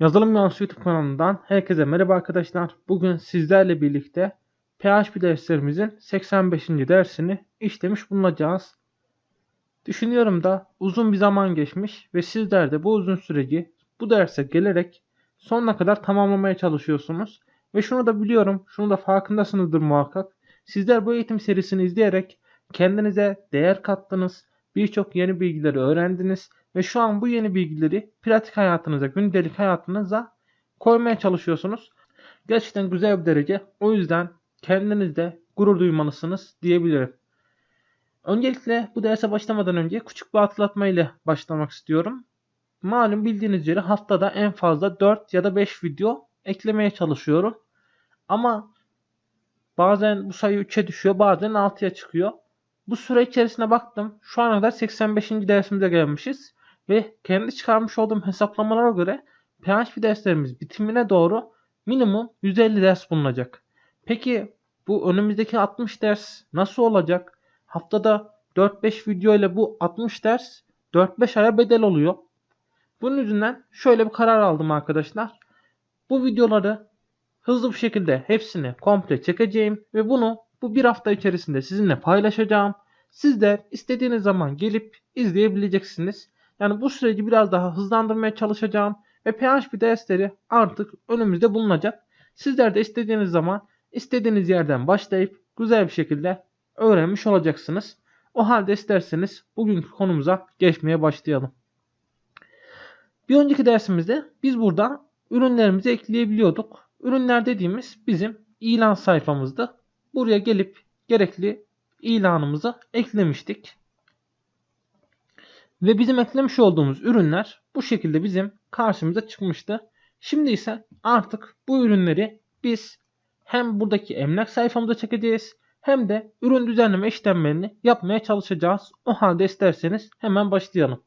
Yazılım Yanlısı YouTube kanalından herkese merhaba arkadaşlar. Bugün sizlerle birlikte PHP derslerimizin 85. dersini işlemiş bulunacağız. Düşünüyorum da uzun bir zaman geçmiş ve sizler de bu uzun süreci bu derse gelerek sonuna kadar tamamlamaya çalışıyorsunuz. Ve şunu da biliyorum, şunu da farkındasınızdır muhakkak. Sizler bu eğitim serisini izleyerek kendinize değer kattınız, birçok yeni bilgileri öğrendiniz ve şu an bu yeni bilgileri pratik hayatınıza, gündelik hayatınıza koymaya çalışıyorsunuz. Gerçekten güzel bir derece. O yüzden kendinizde gurur duymalısınız diyebilirim. Öncelikle bu derse başlamadan önce küçük bir hatırlatma ile başlamak istiyorum. Malum bildiğiniz üzere haftada en fazla 4 ya da 5 video eklemeye çalışıyorum. Ama bazen bu sayı 3'e düşüyor, bazen 6'ya çıkıyor. Bu süre içerisine baktım. Şu ana kadar 85. dersimize gelmişiz. Ve kendi çıkarmış olduğum hesaplamalara göre PHP derslerimiz bitimine doğru minimum 150 ders bulunacak. Peki bu önümüzdeki 60 ders nasıl olacak? Haftada 4-5 video ile bu 60 ders 4-5 aya bedel oluyor. Bunun yüzünden şöyle bir karar aldım arkadaşlar. Bu videoları hızlı bir şekilde hepsini komple çekeceğim ve bunu bu bir hafta içerisinde sizinle paylaşacağım. Sizler istediğiniz zaman gelip izleyebileceksiniz. Yani bu süreci biraz daha hızlandırmaya çalışacağım ve PHP dersleri artık önümüzde bulunacak. Sizler de istediğiniz zaman istediğiniz yerden başlayıp güzel bir şekilde öğrenmiş olacaksınız. O halde isterseniz bugünkü konumuza geçmeye başlayalım. Bir önceki dersimizde biz burada ürünlerimizi ekleyebiliyorduk. Ürünler dediğimiz bizim ilan sayfamızdı. Buraya gelip gerekli ilanımızı eklemiştik. Ve bizim eklemiş olduğumuz ürünler bu şekilde bizim karşımıza çıkmıştı. Şimdi ise artık bu ürünleri biz hem buradaki emlak sayfamıza çekeceğiz hem de ürün düzenleme işlemlerini yapmaya çalışacağız. O halde isterseniz hemen başlayalım.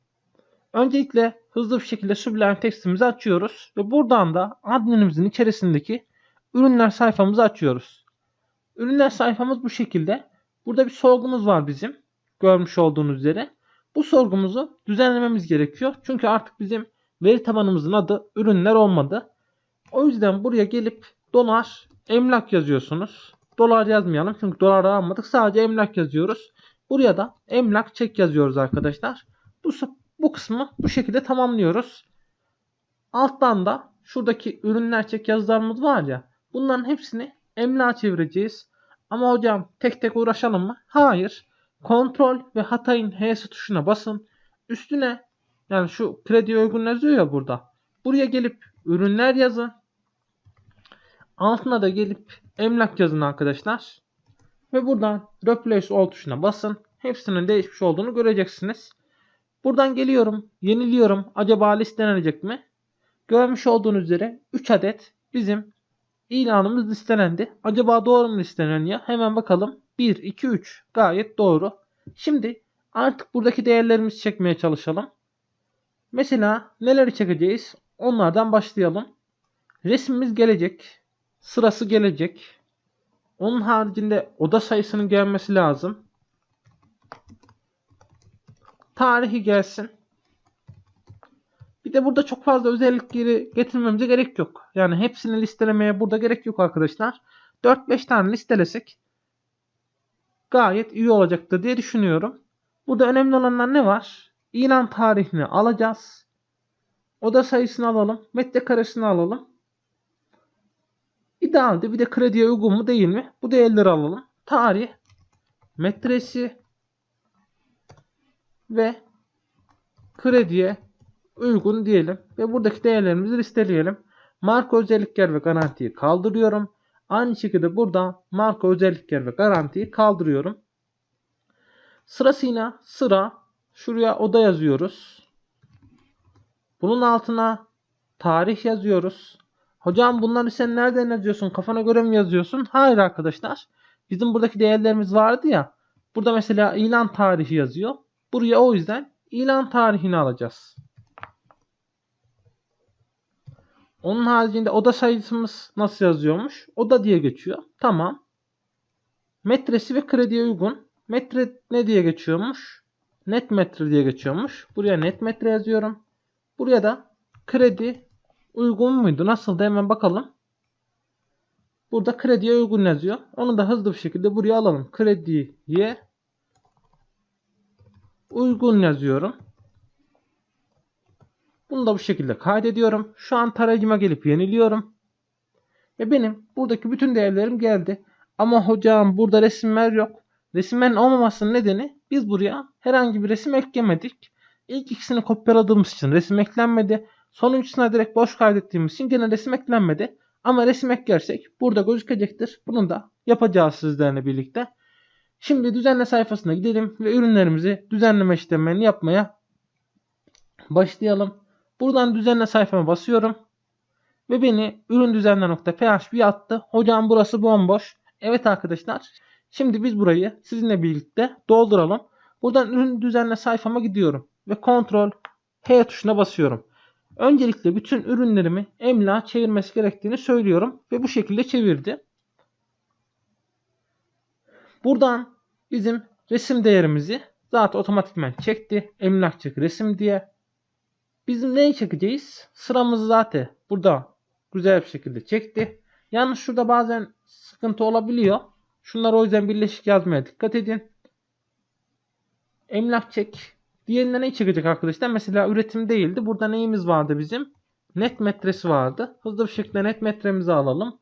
Öncelikle hızlı bir şekilde Sublime Text'imizi açıyoruz ve buradan da adminimizin içerisindeki ürünler sayfamızı açıyoruz. Ürünler sayfamız bu şekilde. Burada bir sorgumuz var bizim. Görmüş olduğunuz üzere. Bu sorgumuzu düzenlememiz gerekiyor. Çünkü artık bizim veri tabanımızın adı ürünler olmadı. O yüzden buraya gelip dolar emlak yazıyorsunuz. Dolar yazmayalım çünkü dolar almadık. Sadece emlak yazıyoruz. Buraya da emlak çek yazıyoruz arkadaşlar. Bu, bu kısmı bu şekilde tamamlıyoruz. Alttan da şuradaki ürünler çek yazılarımız var ya. Bunların hepsini emlağa çevireceğiz. Ama hocam tek tek uğraşalım mı? Hayır. Kontrol ve hatayın H'si tuşuna basın. Üstüne yani şu kredi uygun yazıyor ya burada. Buraya gelip ürünler yazın. Altına da gelip emlak yazın arkadaşlar. Ve buradan Replace All tuşuna basın. Hepsinin değişmiş olduğunu göreceksiniz. Buradan geliyorum. Yeniliyorum. Acaba listelenecek mi? Görmüş olduğunuz üzere 3 adet bizim ilanımız listelendi. Acaba doğru mu listeleniyor? Hemen bakalım. 1, 2, 3 gayet doğru. Şimdi artık buradaki değerlerimizi çekmeye çalışalım. Mesela neleri çekeceğiz? Onlardan başlayalım. Resmimiz gelecek. Sırası gelecek. Onun haricinde oda sayısının gelmesi lazım. Tarihi gelsin. Bir de burada çok fazla özellikleri getirmemize gerek yok. Yani hepsini listelemeye burada gerek yok arkadaşlar. 4-5 tane listelesek gayet iyi olacaktır diye düşünüyorum. Burada önemli olanlar ne var? İlan tarihini alacağız. Oda sayısını alalım. Metrekaresini alalım. İdealde bir de krediye uygun mu değil mi? Bu değerleri alalım. Tarih, metresi ve krediye uygun diyelim ve buradaki değerlerimizi listeleyelim. Marka özellikler ve garantiyi kaldırıyorum. Aynı şekilde burada marka özellikler ve garantiyi kaldırıyorum. Sırasıyla sıra şuraya oda yazıyoruz. Bunun altına tarih yazıyoruz. Hocam bunları sen nereden yazıyorsun? Kafana göre mi yazıyorsun? Hayır arkadaşlar. Bizim buradaki değerlerimiz vardı ya. Burada mesela ilan tarihi yazıyor. Buraya o yüzden ilan tarihini alacağız. Onun haricinde oda sayısımız nasıl yazıyormuş? Oda diye geçiyor. Tamam. Metresi ve krediye uygun. Metre ne diye geçiyormuş? Net metre diye geçiyormuş. Buraya net metre yazıyorum. Buraya da kredi uygun muydu? Nasıldı? Hemen bakalım. Burada krediye uygun yazıyor. Onu da hızlı bir şekilde buraya alalım. Krediye uygun yazıyorum. Bunu da bu şekilde kaydediyorum. Şu an tarayıcıma gelip yeniliyorum. Ve benim buradaki bütün değerlerim geldi. Ama hocam burada resimler yok. Resimlerin olmamasının nedeni biz buraya herhangi bir resim eklemedik. İlk ikisini kopyaladığımız için resim eklenmedi. Sonuncusuna direkt boş kaydettiğimiz için gene resim eklenmedi. Ama resim eklersek burada gözükecektir. Bunu da yapacağız sizlerle birlikte. Şimdi düzenle sayfasına gidelim ve ürünlerimizi düzenleme işlemlerini yapmaya başlayalım. Buradan düzenle sayfama basıyorum. Ve beni ürün düzenle.php'ye attı. Hocam burası bomboş. Evet arkadaşlar. Şimdi biz burayı sizinle birlikte dolduralım. Buradan ürün düzenle sayfama gidiyorum. Ve kontrol H tuşuna basıyorum. Öncelikle bütün ürünlerimi emla çevirmesi gerektiğini söylüyorum. Ve bu şekilde çevirdi. Buradan bizim resim değerimizi zaten otomatikman çekti. Emlak çek resim diye. Bizim neyi çekeceğiz? Sıramızı zaten burada güzel bir şekilde çekti. Yalnız şurada bazen sıkıntı olabiliyor. Şunlar o yüzden birleşik yazmaya dikkat edin. Emlak çek. Diğerinde ne çekecek arkadaşlar? Mesela üretim değildi. Burada neyimiz vardı bizim? Net metresi vardı. Hızlı bir şekilde net metremizi alalım.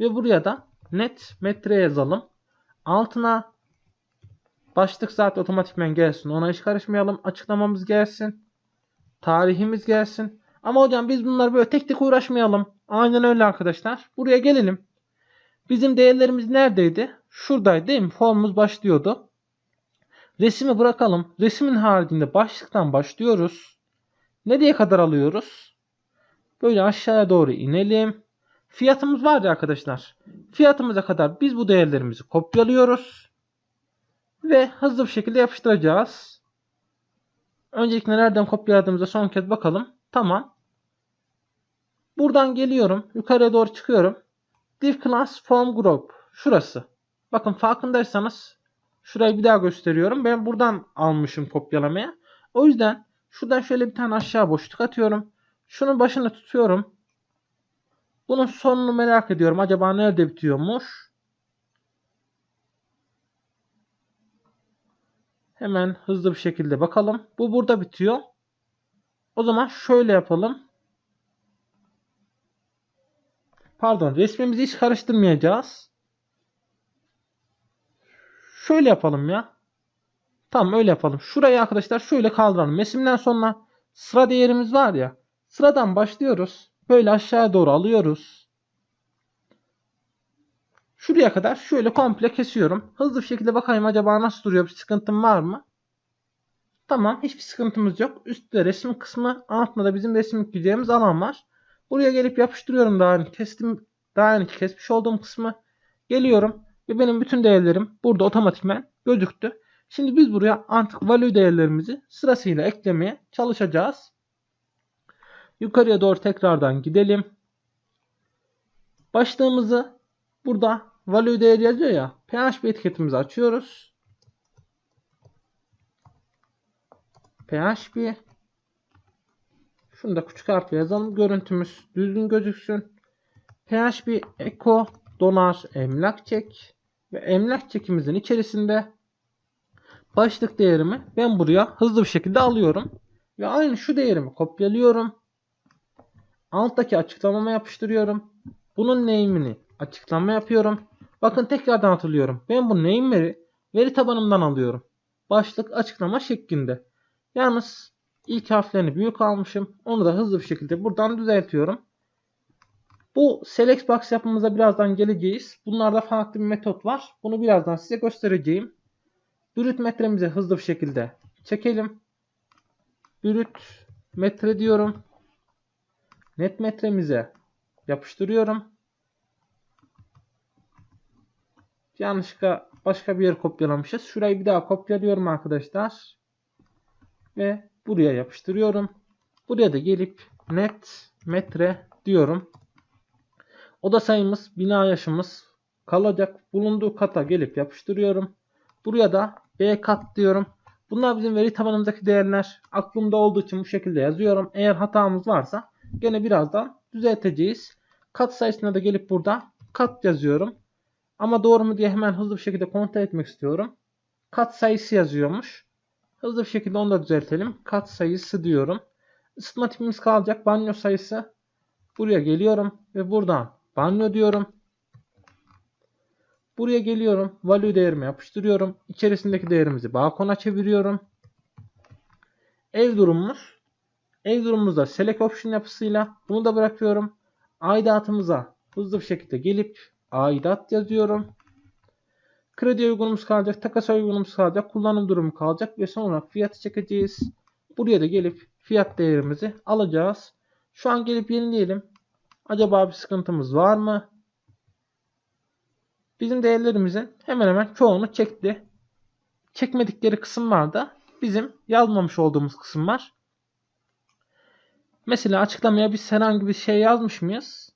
Ve buraya da net metre yazalım. Altına başlık zaten otomatikmen gelsin. Ona hiç karışmayalım. Açıklamamız gelsin. Tarihimiz gelsin. Ama hocam biz bunlar böyle tek tek uğraşmayalım. Aynen öyle arkadaşlar. Buraya gelelim. Bizim değerlerimiz neredeydi? Şuradaydı değil mi? Formumuz başlıyordu. Resmi bırakalım. Resmin haricinde başlıktan başlıyoruz. Nereye kadar alıyoruz? Böyle aşağıya doğru inelim. Fiyatımız var ya arkadaşlar. Fiyatımıza kadar biz bu değerlerimizi kopyalıyoruz. Ve hızlı bir şekilde yapıştıracağız. Öncelikle nereden kopyaladığımıza son kez bakalım. Tamam. Buradan geliyorum. Yukarıya doğru çıkıyorum. Div class form group. Şurası. Bakın farkındaysanız şurayı bir daha gösteriyorum. Ben buradan almışım kopyalamaya. O yüzden şuradan şöyle bir tane aşağı boşluk atıyorum. Şunun başını tutuyorum. Bunun sonunu merak ediyorum. Acaba nerede bitiyormuş? Hemen hızlı bir şekilde bakalım. Bu burada bitiyor. O zaman şöyle yapalım. Pardon resmimizi hiç karıştırmayacağız. Şöyle yapalım ya. Tamam öyle yapalım. Şurayı arkadaşlar şöyle kaldıralım. Resimden sonra sıra değerimiz var ya. Sıradan başlıyoruz. Böyle aşağıya doğru alıyoruz. Şuraya kadar şöyle komple kesiyorum. Hızlı bir şekilde bakayım acaba nasıl duruyor? Bir sıkıntım var mı? Tamam hiçbir sıkıntımız yok. Üstte resim kısmı altında da bizim resim yükleyeceğimiz alan var. Buraya gelip yapıştırıyorum daha önce kestim daha önce kesmiş olduğum kısmı. Geliyorum ve benim bütün değerlerim burada otomatikmen gözüktü. Şimdi biz buraya artık value değerlerimizi sırasıyla eklemeye çalışacağız. Yukarıya doğru tekrardan gidelim. Başlığımızı burada value değer yazıyor ya. PHP etiketimizi açıyoruz. PHP şunu da küçük harfle yazalım. Görüntümüz düzgün gözüksün. PHP echo dolar emlak çek ve emlak çekimizin içerisinde başlık değerimi ben buraya hızlı bir şekilde alıyorum. Ve aynı şu değerimi kopyalıyorum. Alttaki açıklamama yapıştırıyorum. Bunun name'ini açıklama yapıyorum. Bakın tekrardan hatırlıyorum. Ben bu name'leri veri tabanımdan alıyorum. Başlık açıklama şeklinde. Yalnız ilk harflerini büyük almışım. Onu da hızlı bir şekilde buradan düzeltiyorum. Bu select box yapımıza birazdan geleceğiz. Bunlarda farklı bir metot var. Bunu birazdan size göstereceğim. Brüt metremizi hızlı bir şekilde çekelim. Brüt metre diyorum. Net metremize yapıştırıyorum. Yanlışlıkla başka bir yer kopyalamışız. Şurayı bir daha kopyalıyorum arkadaşlar. Ve buraya yapıştırıyorum. Buraya da gelip net metre diyorum. Oda sayımız, bina yaşımız kalacak. Bulunduğu kata gelip yapıştırıyorum. Buraya da B kat diyorum. Bunlar bizim veri tabanımızdaki değerler. Aklımda olduğu için bu şekilde yazıyorum. Eğer hatamız varsa gene birazdan düzelteceğiz. Kat sayısına da gelip burada kat yazıyorum. Ama doğru mu diye hemen hızlı bir şekilde kontrol etmek istiyorum. Kat sayısı yazıyormuş. Hızlı bir şekilde onu da düzeltelim. Kat sayısı diyorum. Isıtma tipimiz kalacak. Banyo sayısı. Buraya geliyorum ve buradan banyo diyorum. Buraya geliyorum. Value değerimi yapıştırıyorum. İçerisindeki değerimizi balkona çeviriyorum. Ev durumumuz. Ev durumumuzda select option yapısıyla bunu da bırakıyorum. Aidatımıza hızlı bir şekilde gelip aidat yazıyorum. Kredi uygunumuz kalacak, takas uygunumuz kalacak, kullanım durumu kalacak ve sonra fiyatı çekeceğiz. Buraya da gelip fiyat değerimizi alacağız. Şu an gelip yenileyelim. Acaba bir sıkıntımız var mı? Bizim değerlerimizin hemen hemen çoğunu çekti. Çekmedikleri kısım var da bizim yazmamış olduğumuz kısım var. Mesela açıklamaya biz herhangi bir şey yazmış mıyız?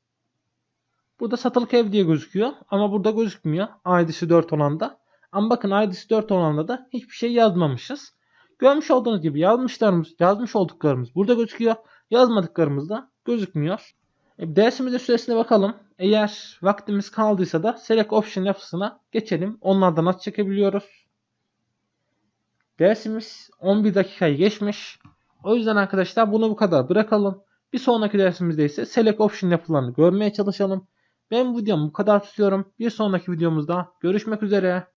Burada satılık ev diye gözüküyor ama burada gözükmüyor. ID'si 4 olanda. Ama bakın ID'si 4 olanda da hiçbir şey yazmamışız. Görmüş olduğunuz gibi yazmışlarımız, yazmış olduklarımız burada gözüküyor. Yazmadıklarımız da gözükmüyor. E, dersimizin süresine bakalım. Eğer vaktimiz kaldıysa da Select Option yapısına geçelim. Onlardan nasıl çekebiliyoruz? Dersimiz 11 dakikayı geçmiş. O yüzden arkadaşlar bunu bu kadar bırakalım. Bir sonraki dersimizde ise Select Option yapılarını görmeye çalışalım. Ben bu videomu bu kadar tutuyorum. Bir sonraki videomuzda görüşmek üzere.